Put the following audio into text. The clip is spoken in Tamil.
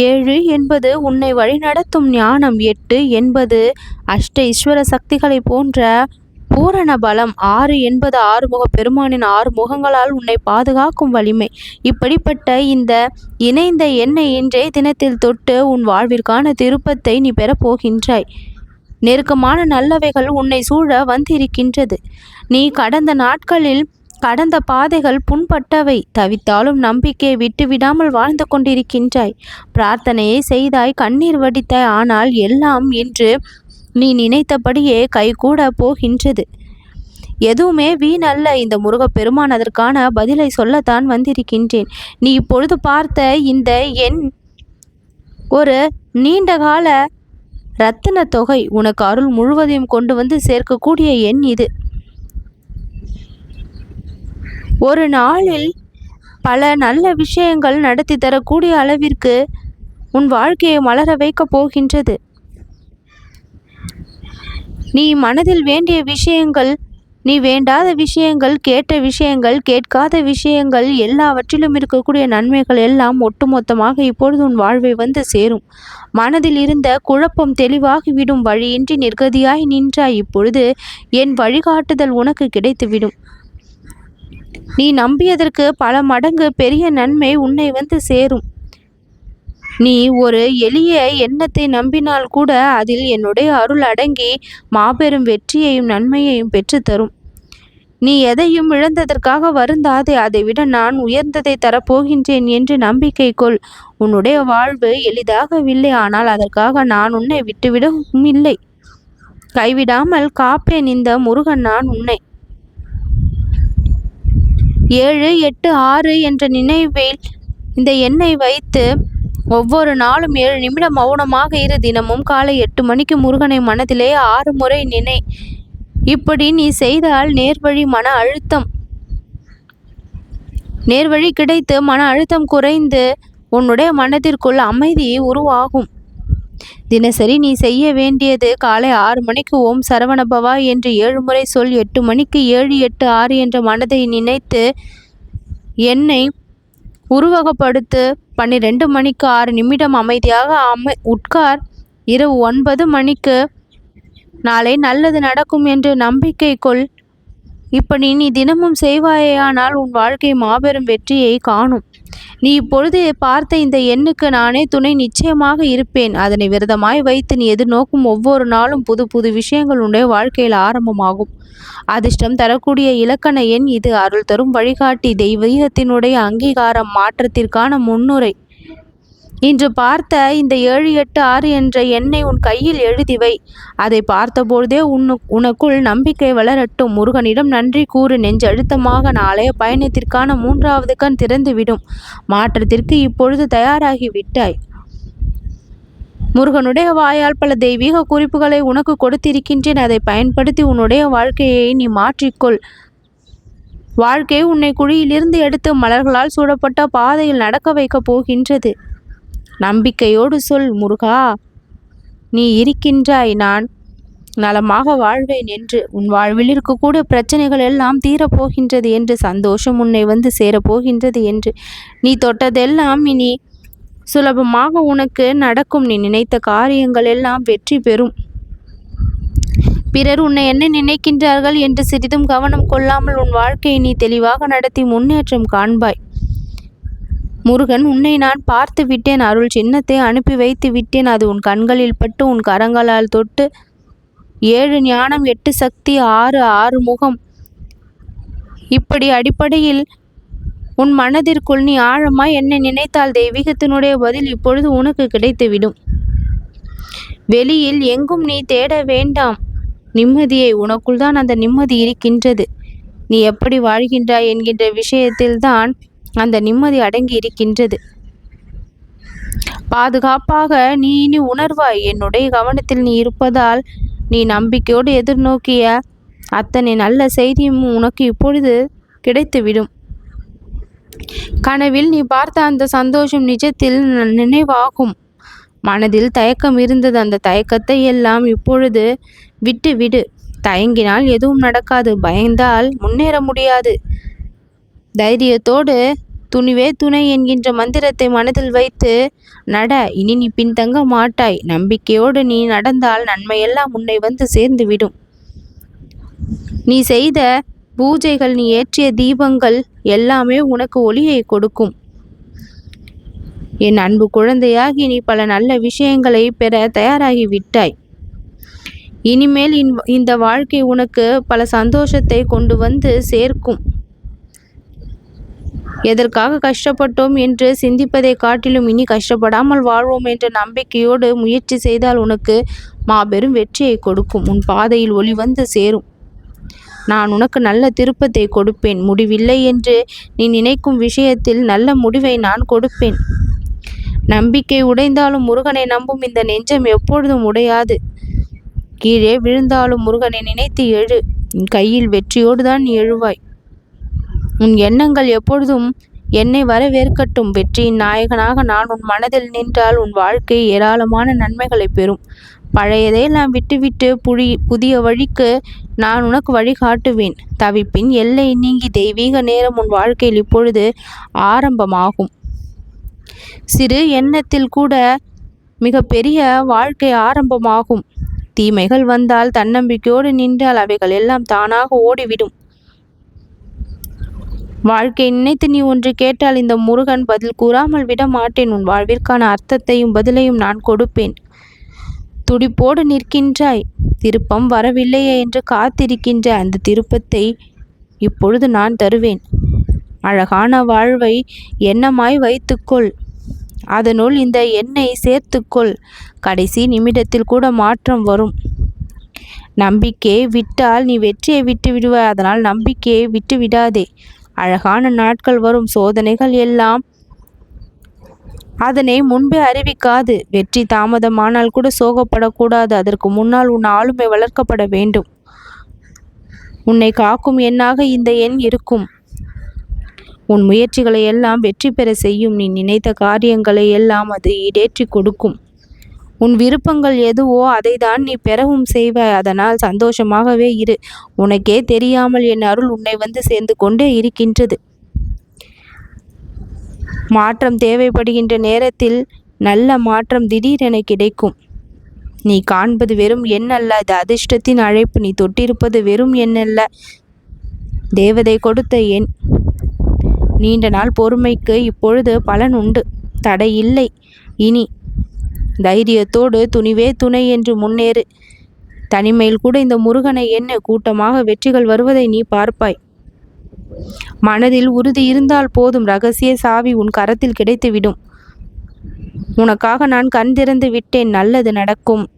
ஏழு என்பது உன்னை வழிநடத்தும் ஞானம் எட்டு என்பது அஷ்ட ஈஸ்வர சக்திகளை போன்ற பூரண பலம் ஆறு என்பது ஆறுமுக பெருமானின் ஆறு முகங்களால் உன்னை பாதுகாக்கும் வலிமை. இப்படிப்பட்ட இந்த இணைந்த எண்ணெய் இன்றைய தினத்தில் தொட்டு உன் வாழ்விற்கான திருப்பத்தை நீ பெறப் போகின்றாய். நெருக்கமான நல்லவைகள் உன்னை சூழ வந்திருக்கின்றது. நீ கடந்த நாட்களில் கடந்த பாதைகள் புண்பட்டவை. தவித்தாலும் நம்பிக்கையை விட்டுவிடாமல் வாழ்ந்து கொண்டிருக்கின்றாய். பிரார்த்தனையை செய்தாய் கண்ணீர் வடித்தாய். ஆனால் எல்லாம் இன்று நீ நினைத்தபடியே கைகூட போகின்றது. எதுவுமே வீணல்ல இந்த முருகப்பெருமான் அதற்கான பதிலை சொல்லத்தான் வந்திருக்கின்றேன். நீ இப்பொழுது பார்த்த இந்த எண் ஒரு நீண்டகால ரத்தின தொகை உனக்கு அருள் முழுவதையும் கொண்டு வந்து சேர்க்கக்கூடிய எண் இது. ஒரு நாளில் பல நல்ல விஷயங்கள் நடத்தி தரக்கூடிய அளவிற்கு உன் வாழ்க்கையை மலர வைக்கப் போகின்றது. நீ மனதில் வேண்டிய விஷயங்கள் நீ வேண்டாத விஷயங்கள் கேட்ட விஷயங்கள் கேட்காத விஷயங்கள் எல்லாவற்றிலும் இருக்கக்கூடிய நன்மைகள் எல்லாம் ஒட்டுமொத்தமாக இப்பொழுது உன் வாழ்வை வந்து சேரும். மனதில் இருந்த குழப்பம் தெளிவாகிவிடும் வழியின்றி நிர்கதியாய் நின்றாய் இப்பொழுது என் வழிகாட்டுதல் உனக்கு கிடைத்துவிடும். நீ நம்பியதற்கு பல மடங்கு பெரிய நன்மை உன்னை வந்து சேரும். நீ ஒரு எளிய எண்ணத்தை நம்பினால் கூட அதில் என்னுடைய அருள் அடங்கி மாபெரும் வெற்றியையும் நன்மையையும் பெற்றுத்தரும் நீ எதையும் இழந்ததற்காக வருந்தாதே அதை விட நான் உயர்ந்ததை தரப்போகின்றேன் என்று நம்பிக்கை கொள். உன்னுடைய வாழ்வு எளிதாகவில்லை ஆனால் அதற்காக நான் உன்னை விட்டுவிடவும் இல்லை. கைவிடாமல் காப்பேன் இந்த முருகன் நான் உன்னை. ஏழு எட்டு ஆறு என்ற நினைவில் இந்த எண்ணை வைத்து ஒவ்வொரு நாளும் ஏழு நிமிடம் மௌனமாக இரு. தினமும் காலை எட்டு மணிக்கு முருகனை மனதிலே ஆறு முறை நினை. இப்படி நீ செய்தால் நேர்வழி மன அழுத்தம் நேர்வழி கிடைத்து மன அழுத்தம் குறைந்து உன்னுடைய மனதிற்குள் அமைதி உருவாகும். தினசரி நீ செய்ய வேண்டியது காலை ஆறு மணிக்கு ஓம் சரவணபவா என்று ஏழு முறை சொல் எட்டு மணிக்கு ஏழு எட்டு ஆறு என்ற மனதை நினைத்து என்னை உருவகப்படுத்து. பன்னிரெண்டு மணிக்கு ஆறு நிமிடம் அமைதியாக அமை உட்கார். இரவு ஒன்பது மணிக்கு நாளை நல்லது நடக்கும் என்று நம்பிக்கை கொள். இப்படி நீ தினமும் செய்வாயேயானால் உன் வாழ்க்கை மாபெரும் வெற்றியை காணும். நீ இப்பொழுது பார்த்த இந்த எண்ணுக்கு நானே துணை நிச்சயமாக இருப்பேன். அதனை விரதமாய் வைத்து நீ எதிர்நோக்கும் ஒவ்வொரு நாளும் புது புது விஷயங்கள் உன்னுடைய வாழ்க்கையில் ஆரம்பமாகும். அதிர்ஷ்டம் தரக்கூடிய இலக்கண எண் இது. அருள் தரும் வழிகாட்டி. தெய்வீகத்தினுடைய அங்கீகாரம் மாற்றத்திற்கான முன்னுரை. இன்று பார்த்த இந்த ஏழு எட்டு ஆறு என்ற எண்ணை உன் கையில் எழுதி வை. அதை பார்த்தபொழுதே உன்னு உனக்குள் நம்பிக்கை வளரட்டும். முருகனிடம் நன்றி கூறு. நெஞ்சழுத்தமாக நாளைய பயணத்திற்கான மூன்றாவது கண் திறந்துவிடும் மாற்றத்திற்கு இப்பொழுது தயாராகி விட்டாய். முருகனுடைய வாயால் பல தெய்வீக குறிப்புகளை உனக்கு கொடுத்திருக்கின்றேன். அதை பயன்படுத்தி உன்னுடைய வாழ்க்கையை நீ மாற்றிக்கொள். வாழ்க்கை உன்னை குழியிலிருந்து எடுத்து மலர்களால் சூடப்பட்ட பாதையில் நடக்க வைக்கப் போகின்றது. நம்பிக்கையோடு சொல் முருகா. நீ இருக்கின்றாய் நான் நலமாக வாழ்வேன் என்று. உன் வாழ்வில் இருக்கக்கூடிய பிரச்சனைகள் எல்லாம் தீரப்போகின்றது என்று சந்தோஷம் உன்னை வந்து சேரப்போகின்றது என்று. நீ தொட்டதெல்லாம் இனி சுலபமாக உனக்கு நடக்கும். நீ நினைத்த காரியங்கள் எல்லாம் வெற்றி பெறும். பிறர் உன்னை என்ன நினைக்கின்றார்கள் என்று சிறிதும் கவனம் கொள்ளாமல் உன் வாழ்க்கையை நீ தெளிவாக நடத்தி முன்னேற்றம் காண்பாய். முருகன் உன்னை நான் பார்த்து விட்டேன் அருள் சின்னத்தை அனுப்பி வைத்து விட்டேன். அது உன் கண்களில் பட்டு உன் கரங்களால் தொட்டு. ஏழு ஞானம் எட்டு சக்தி ஆறு ஆறு முகம் இப்படி அடிப்படையில் உன் மனதிற்குள் நீ ஆழமாய் என்னை நினைத்தால் தெய்வீகத்தினுடைய பதில் இப்பொழுது உனக்கு கிடைத்துவிடும். வெளியில் எங்கும் நீ தேட வேண்டாம். நிம்மதியை உனக்குள் தான் அந்த நிம்மதி இருக்கின்றது. நீ எப்படி வாழ்கின்றாய் என்கின்ற விஷயத்தில்தான் அந்த நிம்மதி அடங்கி இருக்கின்றது. பாதுகாப்பாக நீ இனி உணர்வாய். என்னுடைய கவனத்தில் நீ இருப்பதால் நீ நம்பிக்கையோடு எதிர்நோக்கிய அத்தனை நல்ல செய்தியும் உனக்கு இப்பொழுது கிடைத்துவிடும். கனவில் நீ பார்த்த அந்த சந்தோஷம் நிஜத்தில் நினைவாகும். மனதில் தயக்கம் இருந்தது. அந்த தயக்கத்தை எல்லாம் இப்பொழுது விட்டு விடு தயங்கினால் எதுவும் நடக்காது. பயந்தால் முன்னேற முடியாது. தைரியத்தோடு துணிவே துணை என்கின்ற மந்திரத்தை மனதில் வைத்து நட இனி நீ பின்தங்க மாட்டாய். நம்பிக்கையோடு நீ நடந்தால் நன்மையெல்லாம் உன்னை வந்து சேர்ந்து விடும். நீ செய்த பூஜைகள் நீ ஏற்றிய தீபங்கள் எல்லாமே உனக்கு ஒளியை கொடுக்கும். என் அன்பு குழந்தையாகி நீ பல நல்ல விஷயங்களை பெற தயாராகி விட்டாய். இனிமேல் இன்- இந்த வாழ்க்கை உனக்கு பல சந்தோஷத்தை கொண்டு வந்து சேர்க்கும். எதற்காக கஷ்டப்பட்டோம் என்று சிந்திப்பதை காட்டிலும் இனி கஷ்டப்படாமல் வாழ்வோம் என்ற நம்பிக்கையோடு முயற்சி செய்தால் உனக்கு மாபெரும் வெற்றியை கொடுக்கும். உன் பாதையில் ஒளி வந்து சேரும். நான் உனக்கு நல்ல திருப்பத்தை கொடுப்பேன். முடிவில்லை என்று நீ நினைக்கும் விஷயத்தில் நல்ல முடிவை நான் கொடுப்பேன். நம்பிக்கை உடைந்தாலும் முருகனை நம்பும் இந்த நெஞ்சம் எப்பொழுதும் உடையாது. கீழே விழுந்தாலும் முருகனை நினைத்து எழு. உன் கையில் வெற்றியோடு தான் நீ எழுவாய். உன் எண்ணங்கள் எப்பொழுதும் என்னை வரவேற்கட்டும் வெற்றியின் நாயகனாக நான் உன் மனதில் நின்றால் உன் வாழ்க்கை ஏராளமான நன்மைகளை பெறும். பழையதையெல்லாம் விட்டுவிட்டு புடி புதிய வழிக்கு நான் உனக்கு வழிகாட்டுவேன் தவிப்பின் எல்லை நீங்கி தெய்வீக நேரம் உன் வாழ்க்கையில் இப்பொழுது ஆரம்பமாகும். சிறு எண்ணத்தில் கூட மிக பெரிய வாழ்க்கை ஆரம்பமாகும். தீமைகள் வந்தால் தன்னம்பிக்கையோடு நின்றால் அவைகள் எல்லாம் தானாக ஓடிவிடும். வாழ்க்கை நினைத்து நீ ஒன்று கேட்டால் இந்த முருகன் பதில் கூறாமல் விட மாட்டேன். உன் வாழ்விற்கான அர்த்தத்தையும் பதிலையும் நான் கொடுப்பேன். துடிப்போடு நிற்கின்றாய். திருப்பம் வரவில்லையே என்று காத்திருக்கின்ற அந்த திருப்பத்தை இப்பொழுது நான் தருவேன். அழகான வாழ்வை எண்ணமாய் வைத்துக்கொள். அதனுள் இந்த எண்ணெய் சேர்த்துக்கொள். கடைசி நிமிடத்தில் கூட மாற்றம் வரும். நம்பிக்கையை விட்டால் நீ வெற்றியை விட்டு விடுவாய் அதனால் நம்பிக்கையை விட்டு விடாதே அழகான நாட்கள் வரும் சோதனைகள் எல்லாம் அதனை முன்பே அறிவிக்காது. வெற்றி தாமதமானால் கூட சோகப்படக்கூடாது. அதற்கு முன்னால் உன் ஆளுமை வளர்க்கப்பட வேண்டும். உன்னை காக்கும் எண்ணாக இந்த எண் இருக்கும். உன் முயற்சிகளை எல்லாம் வெற்றி பெற செய்யும். நீ நினைத்த காரியங்களை எல்லாம் அது ஈடேற்றி கொடுக்கும். உன் விருப்பங்கள் எதுவோ அதை தான் நீ பெறவும் செய்வாய் அதனால் சந்தோஷமாகவே இரு. உனக்கே தெரியாமல் என் அருள் உன்னை வந்து சேர்ந்து கொண்டே இருக்கின்றது. மாற்றம் தேவைப்படுகின்ற நேரத்தில் நல்ல மாற்றம் திடீரென கிடைக்கும். நீ காண்பது வெறும் எண்ணல்ல. அது அதிர்ஷ்டத்தின் அழைப்பு. நீ தொட்டிருப்பது வெறும் எண்ணல்ல. தேவதை கொடுத்த எண். நீண்ட நாள் பொறுமைக்கு இப்பொழுது பலன் உண்டு. தடை இல்லை. இனி தைரியத்தோடு துணிவே துணை என்று முன்னேறு. தனிமையில் கூட இந்த முருகனை என்ன கூட்டமாக வெற்றிகள் வருவதை நீ பார்ப்பாய். மனதில் உறுதி இருந்தால் போதும் ரகசிய சாவி உன் கரத்தில் கிடைத்துவிடும். உனக்காக நான் கண் திறந்து விட்டேன் நல்லது நடக்கும்.